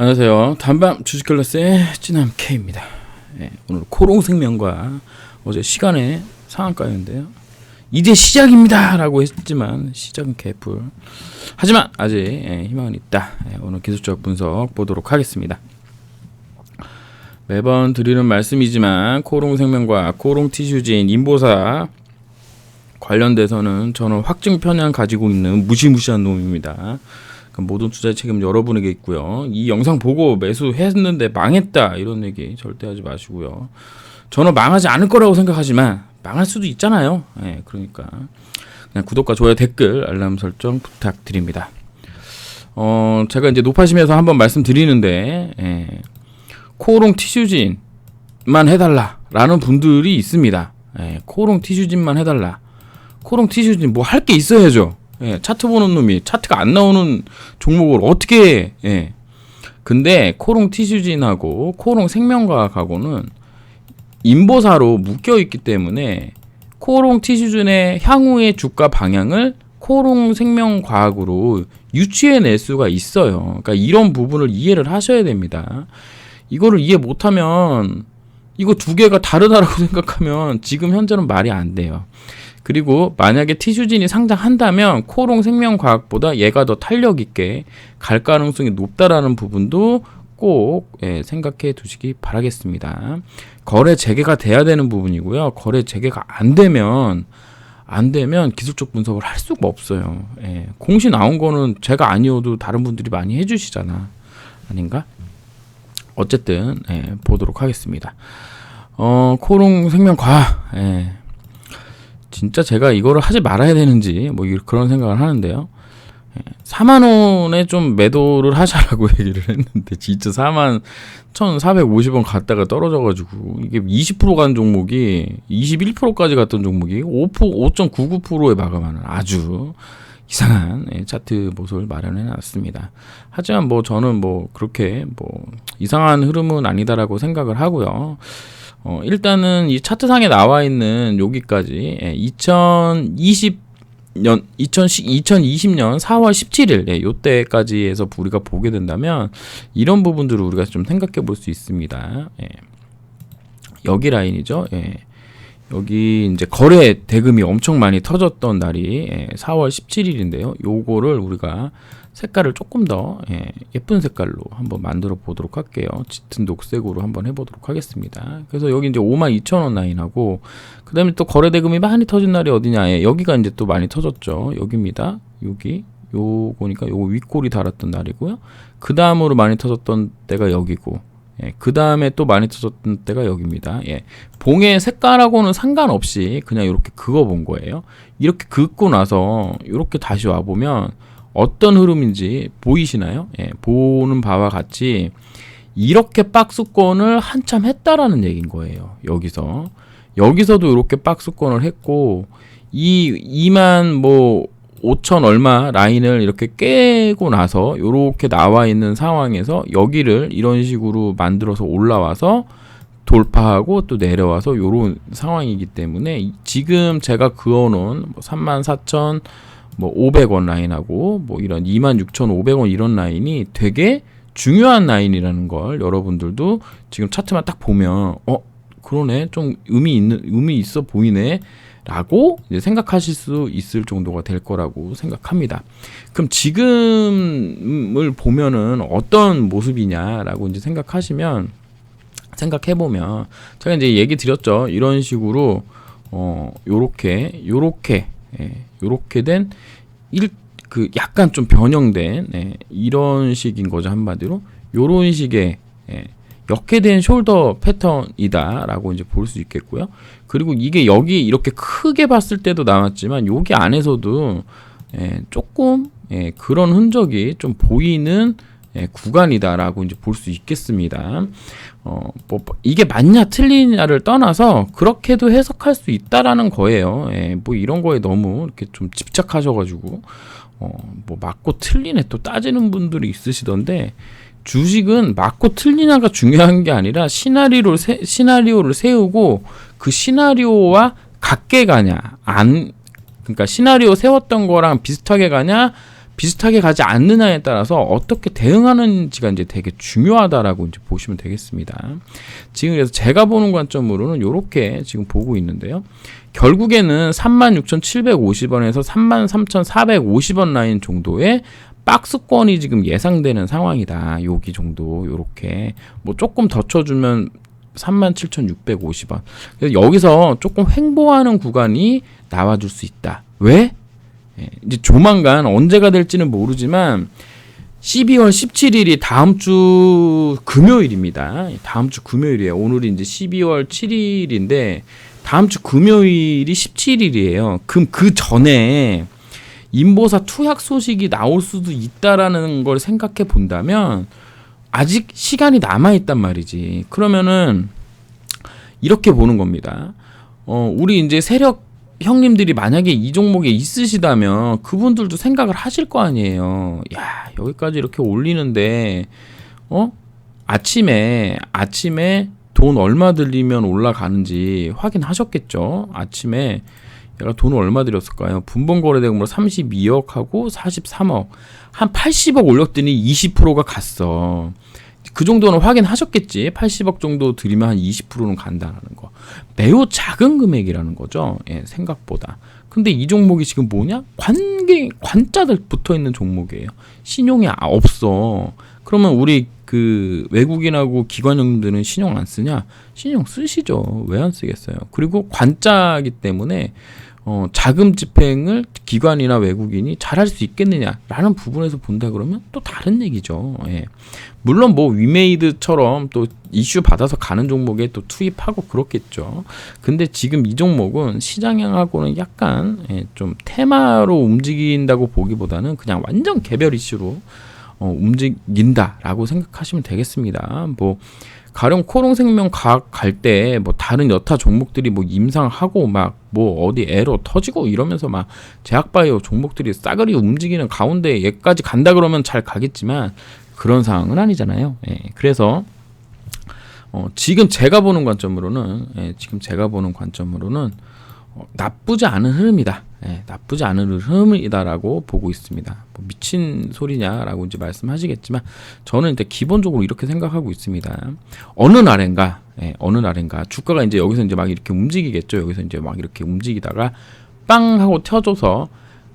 안녕하세요. 단밤 주식 클래스의 찐남 K입니다. 예, 오늘 코롱생명과 어제 시간의 상한가였는데요. 이제 시작입니다 라고 했지만 시작은 개뿔. 하지만 아직 예, 희망은 있다. 예, 오늘 기술적 분석 보도록 하겠습니다. 매번 드리는 말씀이지만 코롱생명과 코롱티슈진 인보사 관련돼서는 저는 확증 편향 가지고 있는 무시무시한 놈입니다. 모든 투자 책임 여러분에게 있고요. 이 영상 보고 매수했는데 망했다 이런 얘기 절대 하지 마시고요. 저는 망하지 않을 거라고 생각하지만 망할 수도 있잖아요. 예, 네, 그러니까 그냥 구독과 좋아요, 댓글, 알람 설정 부탁드립니다. 어, 제가 이제 높아심에서 한번 말씀드리는데 예, 코롱 티슈진만 해달라라는 분들이 있습니다. 예, 코롱 티슈진만 해달라. 코롱 티슈진 뭐 할 게 있어야죠. 예, 차트 보는 놈이 차트가 안 나오는 종목을 어떻게 해? 예. 근데 코롱 티슈진하고 코롱 생명과학하고는 인보사로 묶여 있기 때문에 코롱 티슈진의 향후의 주가 방향을 코롱 생명과학으로 유추해낼 수가 있어요. 그러니까 이런 부분을 이해를 하셔야 됩니다. 이거를 이해 못하면 이거 두 개가 다르다라고 생각하면 지금 현재는 말이 안 돼요. 그리고 만약에 티슈진이 상장한다면 코롱 생명과학보다 얘가 더 탄력 있게 갈 가능성이 높다라는 부분도 꼭 예, 생각해 두시기 바라겠습니다. 거래 재개가 돼야 되는 부분이고요. 거래 재개가 안 되면 안 되면 기술적 분석을 할 수가 없어요. 예, 공시 나온 거는 제가 아니어도 다른 분들이 많이 해주시잖아. 아닌가? 어쨌든 예, 보도록 하겠습니다. 어, 코롱 생명과학 예, 진짜 제가 이거를 하지 말아야 되는지 뭐 그런 생각을 하는데요. 4만 예, 원에 좀 매도를 하자라고 얘기를 했는데 진짜 4만 1,450원 갔다가 떨어져 가지고 이게 20%간 종목이 21%까지 갔던 종목이 5 5.99%에 마감하는 아주 이상한 예, 차트 모습을 마련해 놨습니다. 하지만 뭐 저는 뭐 그렇게 뭐 이상한 흐름은 아니다라고 생각을 하고요. 어, 일단은 이 차트상에 나와 있는 여기까지 예, 2020년 2020년 4월 17일 예, 요때까지 해서 우리가 보게 된다면 이런 부분들을 우리가 좀 생각해 볼 수 있습니다. 예. 여기 라인이죠. 예. 여기 이제 거래 대금이 엄청 많이 터졌던 날이 예, 4월 17일인데요. 요거를 우리가 색깔을 조금 더 예, 쁜 색깔로 한번 만들어 보도록 할게요. 짙은 녹색으로 한번 해보도록 하겠습니다. 그래서 여기 이제 52,000원 라인하고 그 다음에 또 거래 대금이 많이 터진 날이 어디냐 예, 여기가 이제 또 많이 터졌죠. 여기입니다. 여기 요거니까 요거 윗골이 달았던 날이고요. 그 다음으로 많이 터졌던 때가 여기고 예, 그 다음에 또 많이 터졌던 때가 여기입니다. 예, 봉의 색깔하고는 상관없이 그냥 이렇게 그어본 거예요. 이렇게 긋고 나서 이렇게 다시 와보면 어떤 흐름인지 보이시나요? 예, 보는 바와 같이 이렇게 박스권을 한참 했다라는 얘기인 거예요. 여기서 여기서도 이렇게 박스권을 했고 이 2만 뭐 5천 얼마 라인을 이렇게 깨고 나서 이렇게 나와 있는 상황에서 여기를 이런 식으로 만들어서 올라와서 돌파하고 또 내려와서 이런 상황이기 때문에 지금 제가 그어놓은 뭐 3만 4천 뭐 500원 라인하고 뭐 이런 26,500원 이런 라인이 되게 중요한 라인이라는 걸 여러분들도 지금 차트만 딱 보면 어 그러네 좀 의미 있는 의미 있어 보이네 라고 생각하실 수 있을 정도가 될 거라고 생각합니다. 그럼 지금을 보면은 어떤 모습이냐라고 이제 생각하시면 생각해 보면 제가 이제 얘기 드렸죠. 이런 식으로 어 요렇게 요렇게 예, 요렇게 된 일 그 약간 좀 변형된 예, 이런 식인 거죠 한마디로 요런 식의 예, 역해된 숄더 패턴이다라고 이제 볼 수 있겠고요. 그리고 이게 여기 이렇게 크게 봤을 때도 나왔지만 여기 안에서도 예, 조금 예, 그런 흔적이 좀 보이는 예, 구간이다라고 이제 볼 수 있겠습니다. 어, 뭐, 이게 맞냐 틀리냐를 떠나서 그렇게도 해석할 수 있다라는 거예요. 예, 뭐 이런 거에 너무 이렇게 좀 집착하셔가지고 어, 뭐 맞고 틀리네 또 따지는 분들이 있으시던데 주식은 맞고 틀리냐가 중요한 게 아니라 시나리오를 세, 시나리오를 세우고 그 시나리오와 같게 가냐 안 그러니까 시나리오 세웠던 거랑 비슷하게 가냐 비슷하게 가지 않느냐에 따라서 어떻게 대응하는지가 이제 되게 중요하다라고 이제 보시면 되겠습니다. 지금 그래서 제가 보는 관점으로는 이렇게 지금 보고 있는데요. 결국에는 36,750원에서 33,450원 라인 정도의 박스권이 지금 예상되는 상황이다. 여기 정도 요렇게 뭐 조금 더 쳐주면 37,650원. 그래서 여기서 조금 횡보하는 구간이 나와줄 수 있다. 왜? 예, 이제 조만간 언제가 될지는 모르지만 12월 17일이 다음 주 금요일입니다. 다음 주 금요일이에요. 오늘이 이제 12월 7일인데 다음 주 금요일이 17일이에요. 그럼 그 전에 인보사 투약 소식이 나올 수도 있다라는 걸 생각해 본다면 아직 시간이 남아 있단 말이지. 그러면은 이렇게 보는 겁니다. 어, 우리 이제 세력 형님들이 만약에 이 종목에 있으시다면 그분들도 생각을 하실 거 아니에요. 야, 여기까지 이렇게 올리는데 어? 아침에 아침에 돈 얼마 들리면 올라가는지 확인하셨겠죠. 아침에 내가 돈을 얼마 들였을까요? 분봉 거래대금으로 32억하고 43억 한 80억 올렸더니 20%가 갔어. 그 정도는 확인하셨겠지. 80억 정도 들이면 한 20%는 간다라는 거. 매우 작은 금액이라는 거죠. 예, 생각보다. 근데 이 종목이 지금 뭐냐? 관계 관자들 붙어 있는 종목이에요. 신용이 아- 없어. 그러면 우리 그 외국인하고 기관형들은 신용 안 쓰냐? 신용 쓰시죠. 왜 안 쓰겠어요? 그리고 관자기 때문에 어, 자금 집행을 기관이나 외국인이 잘할 수 있겠느냐라는 부분에서 본다 그러면 또 다른 얘기죠. 예. 물론 뭐 위메이드처럼 또 이슈 받아서 가는 종목에 또 투입하고 그렇겠죠. 근데 지금 이 종목은 시장향하고는 약간 예, 좀 테마로 움직인다고 보기보다는 그냥 완전 개별 이슈로 어, 움직인다라고 생각하시면 되겠습니다. 뭐 가령 코롱생명 갈 때 뭐 다른 여타 종목들이 뭐 임상하고 막 뭐 어디 에러 터지고 이러면서 막 제약바이오 종목들이 싸그리 움직이는 가운데 얘까지 간다 그러면 잘 가겠지만 그런 상황은 아니잖아요. 예, 그래서 어, 지금 제가 보는 관점으로는 예, 지금 제가 보는 관점으로는 어, 나쁘지 않은 흐름이다. 예, 나쁘지 않은 흐름이다라고 보고 있습니다. 뭐 미친 소리냐라고 이제 말씀하시겠지만 저는 이제 기본적으로 이렇게 생각하고 있습니다. 어느 날인가, 예, 어느 날인가 주가가 이제 여기서 이제 막 이렇게 움직이겠죠. 여기서 이제 막 이렇게 움직이다가 빵 하고 튀어줘서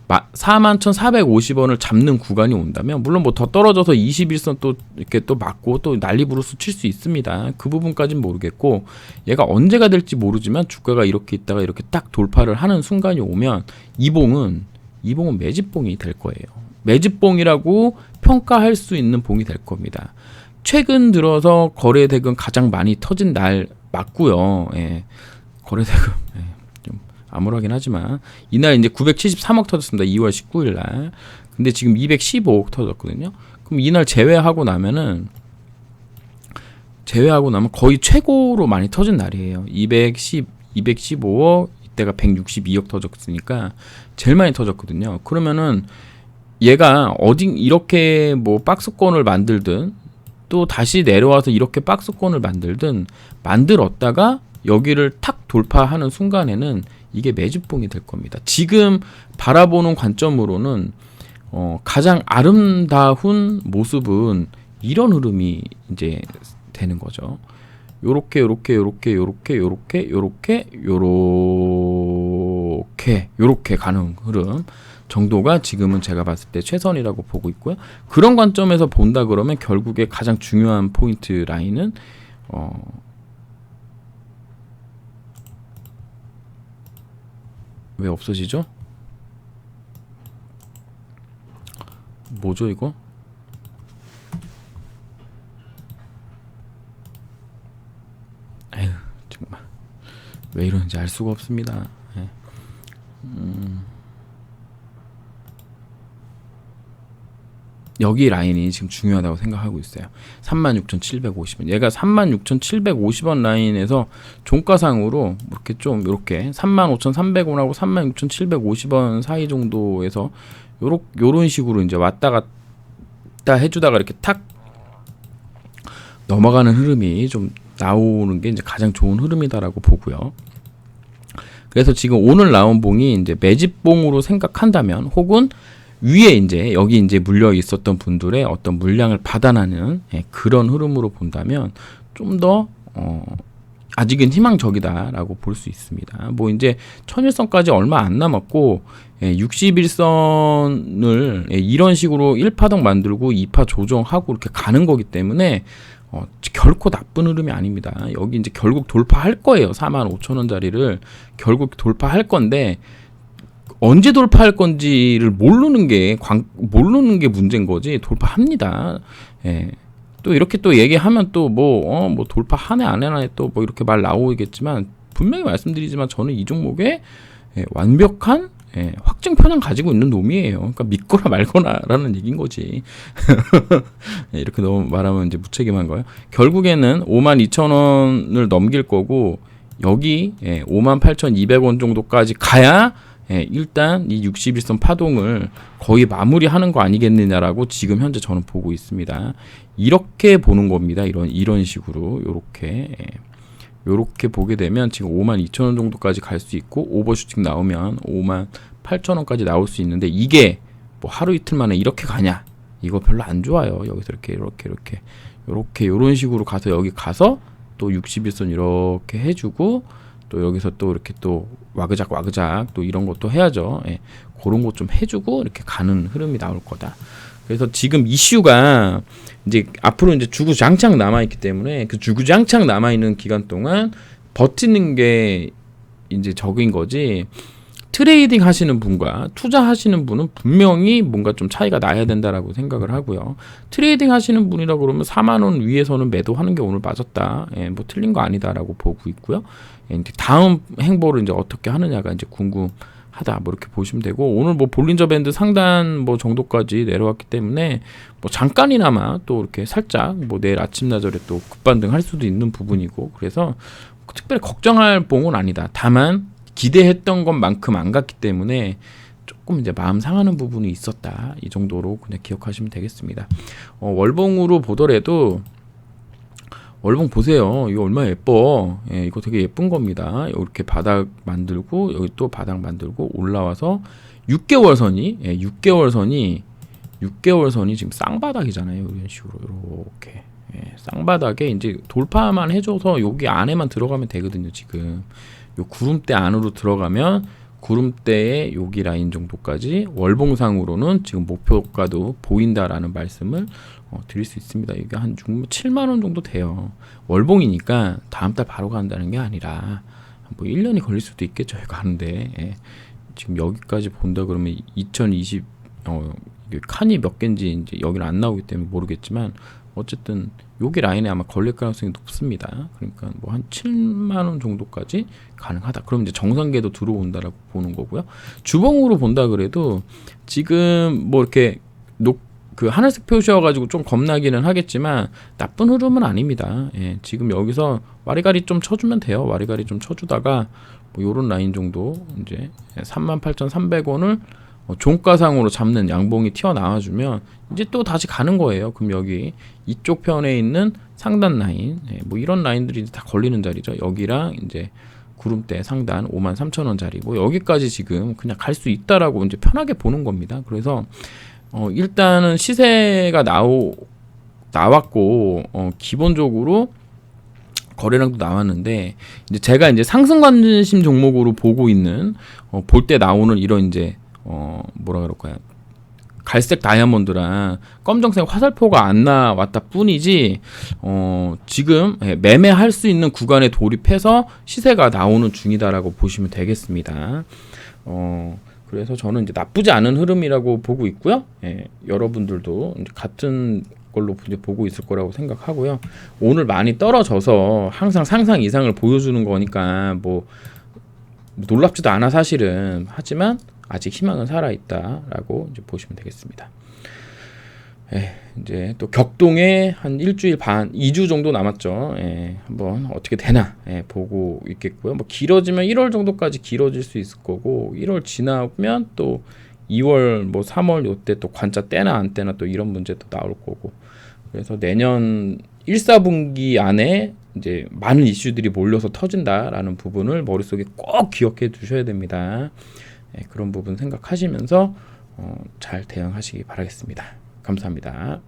41,450원을 잡는 구간이 온다면 물론 뭐 더 떨어져서 21선 또 이렇게 또 맞고 또 난리 부르스 칠 수 있습니다. 그 부분까지는 모르겠고 얘가 언제가 될지 모르지만 주가가 이렇게 있다가 이렇게 딱 돌파를 하는 순간이 오면 이 봉은 이 봉은 매집봉이 될 거예요. 매집봉이라고 평가할 수 있는 봉이 될 겁니다. 최근 들어서 거래 대금 가장 많이 터진 날 맞고요. 예. 거래 대금 예. 좀 암울하긴 하지만 이날 이제 973억 터졌습니다. 2월 19일 날. 근데 지금 215억 터졌거든요. 그럼 이날 제외하고 나면은 제외하고 나면 거의 최고로 많이 터진 날이에요. 210, 215억 이때가 162억 터졌으니까 제일 많이 터졌거든요. 그러면은 얘가 어디 이렇게 뭐 박스권을 만들든 또 다시 내려와서 이렇게 박스권을 만들든 만들었다가 여기를 탁 돌파하는 순간에는 이게 매집봉이 될 겁니다. 지금 바라보는 관점으로는 어, 가장 아름다운 모습은 이런 흐름이 이제 되는 거죠. 요렇게 요렇게 요렇게 요렇게 요렇게 요렇게 요렇게 요렇게 가는 흐름 정도가 지금은 제가 봤을 때 최선이라고 보고 있고요. 그런 관점에서 본다 그러면 결국에 가장 중요한 포인트 라인은 어 왜 없어지죠? 뭐죠 이거? 에휴 정말 왜 이러는지 알 수가 없습니다. 예. 음. 여기 라인이 지금 중요하다고 생각하고 있어요. 36,750원. 얘가 36,750원 라인에서 종가상으로 이렇게 좀 이렇게 35,300원하고 36,750원 사이 정도에서 요렇 요런 식으로 이제 왔다 갔다 해주다가 이렇게 탁 넘어가는 흐름이 좀 나오는 게 이제 가장 좋은 흐름이다라고 보고요. 그래서 지금 오늘 나온 봉이 이제 매집봉으로 생각한다면 혹은 위에 이제 여기 이제 물려 있었던 분들의 어떤 물량을 받아나는 예, 그런 흐름으로 본다면 좀더 어, 아직은 희망적이다라고 볼 수 있습니다. 뭐 이제 천일선까지 얼마 안 남았고 예, 61선을 예, 이런 식으로 1파동 만들고 2파 조정하고 이렇게 가는 거기 때문에 어, 결코 나쁜 흐름이 아닙니다. 여기 이제 결국 돌파할 거예요. 4만 5천 원짜리를 결국 돌파할 건데 언제 돌파할 건지를 모르는 게 광, 모르는 게 문제인 거지 돌파합니다. 예. 또 이렇게 또 얘기하면 또뭐어뭐 돌파하네 안 하네 또뭐 이렇게 말 나오겠지만 분명히 말씀드리지만 저는 이 종목에 예, 완벽한 예, 확증 편향 가지고 있는 놈이에요. 그러니까 믿거나 말거나라는 얘기인 거지. 예, 이렇게 너무 말하면 이제 무책임한 거예요. 결국에는 5만 2천 원을 넘길 거고 여기 예, 5만 8천2백원 정도까지 가야 예, 일단 이 61선 파동을 거의 마무리하는 거 아니겠느냐라고 지금 현재 저는 보고 있습니다. 이렇게 보는 겁니다. 이런 이런 식으로 요렇게 예. 요렇게 보게 되면 지금 5만 2천 원 정도까지 갈 수 있고 오버슈팅 나오면 5만 8천 원까지 나올 수 있는데 이게 뭐 하루 이틀 만에 이렇게 가냐? 이거 별로 안 좋아요. 여기서 이렇게 이렇게 이렇게 요렇게 요런 식으로 가서 여기 가서 또 61선 이렇게 해 주고 또 여기서 또 이렇게 또 와그작 와그작 또 이런 것도 해야죠. 예. 그런 것 좀 해주고 이렇게 가는 흐름이 나올 거다. 그래서 지금 이슈가 이제 앞으로 이제 주구장창 남아 있기 때문에 그 주구장창 남아 있는 기간 동안 버티는 게 이제 적인 거지. 트레이딩 하시는 분과 투자하시는 분은 분명히 뭔가 좀 차이가 나야 된다라고 생각을 하고요. 트레이딩 하시는 분이라 그러면 4만 원 위에서는 매도하는 게 오늘 맞았다. 예, 뭐 틀린 거 아니다라고 보고 있고요. 예, 다음 행보를 이제 어떻게 하느냐가 이제 궁금 하다. 뭐 이렇게 보시면 되고 오늘 뭐 볼린저 밴드 상단 뭐 정도까지 내려왔기 때문에 뭐 잠깐이나마 또 이렇게 살짝 뭐 내일 아침 나절에 또 급반등 할 수도 있는 부분이고 그래서 특별히 걱정할 봉은 아니다. 다만 기대했던 것만큼 안 갔기 때문에 조금 이제 마음 상하는 부분이 있었다. 이 정도로 그냥 기억하시면 되겠습니다. 어, 월봉으로 보더라도 월봉 보세요. 이거 얼마나 예뻐. 예, 이거 되게 예쁜 겁니다. 이렇게 바닥 만들고 여기 또 바닥 만들고 올라와서 6개월 선이 예, 6개월 선이 6개월 선이 지금 쌍바닥이잖아요. 이런 식으로 이렇게 예, 쌍바닥에 이제 돌파만 해줘서 여기 안에만 들어가면 되거든요. 지금 요 구름대 안으로 들어가면 구름대의 여기 라인 정도까지 월봉상으로는 지금 목표가도 보인다라는 말씀을 어, 드릴 수 있습니다. 이게 한 6, 7만 원 정도 돼요. 월봉이니까 다음 달 바로 간다는 게 아니라 뭐 1년이 걸릴 수도 있겠죠. 가는데 예. 지금 여기까지 본다 그러면 2020 어, 칸이 몇 개인지 이제 여기는 안 나오기 때문에 모르겠지만 어쨌든 여기 라인에 아마 걸릴 가능성이 높습니다. 그러니까 뭐 한 7만 원 정도까지 가능하다. 그럼 이제 정상계도 들어온다라고 보는 거고요. 주봉으로 본다 그래도 지금 뭐 이렇게 녹, 그 하늘색 표시여가지고 좀 겁나기는 하겠지만 나쁜 흐름은 아닙니다. 예, 지금 여기서 와리가리 좀 쳐주면 돼요. 와리가리 좀 쳐주다가 뭐 요런 라인 정도 이제 38,300원을 어, 종가상으로 잡는 양봉이 튀어나와주면 이제 또 다시 가는 거예요. 그럼 여기 이쪽 편에 있는 상단 라인, 예, 뭐 이런 라인들이 다 걸리는 자리죠. 여기랑 이제 구름대 상단 5만 3천 원짜리 뭐 여기까지 지금 그냥 갈 수 있다라고 이제 편하게 보는 겁니다. 그래서 어 일단은 시세가 나오 나왔고 어 기본적으로 거래량도 나왔는데 이제 제가 이제 상승 관심 종목으로 보고 있는 어 볼 때 나오는 이런 이제 어 뭐라 그럴까요? 갈색 다이아몬드랑 검정색 화살표가 안 나왔다 뿐이지 어 지금 예, 매매할 수 있는 구간에 돌입해서 시세가 나오는 중이다라고 보시면 되겠습니다. 어 그래서 저는 이제 나쁘지 않은 흐름이라고 보고 있고요. 예, 여러분들도 같은 걸로 이제 보고 있을 거라고 생각하고요. 오늘 많이 떨어져서 항상 상상 이상을 보여주는 거니까 뭐 놀랍지도 않아 사실은 하지만 아직 희망은 살아 있다라고 이제 보시면 되겠습니다. 예, 이제 또 격동에 한 일주일 반, 2주 정도 남았죠. 예, 한번 어떻게 되나 예, 보고 있겠고요. 뭐 길어지면 1월 정도까지 길어질 수 있을 거고 1월 지나면 또 2월 뭐 3월 요때 또 관자 떼나 안 떼나 또 이런 문제도 나올 거고 그래서 내년 1, 4분기 안에 이제 많은 이슈들이 몰려서 터진다라는 부분을 머릿속에 꼭 기억해 두셔야 됩니다. 예, 그런 부분 생각하시면서 어, 잘 대응하시기 바라겠습니다. 감사합니다.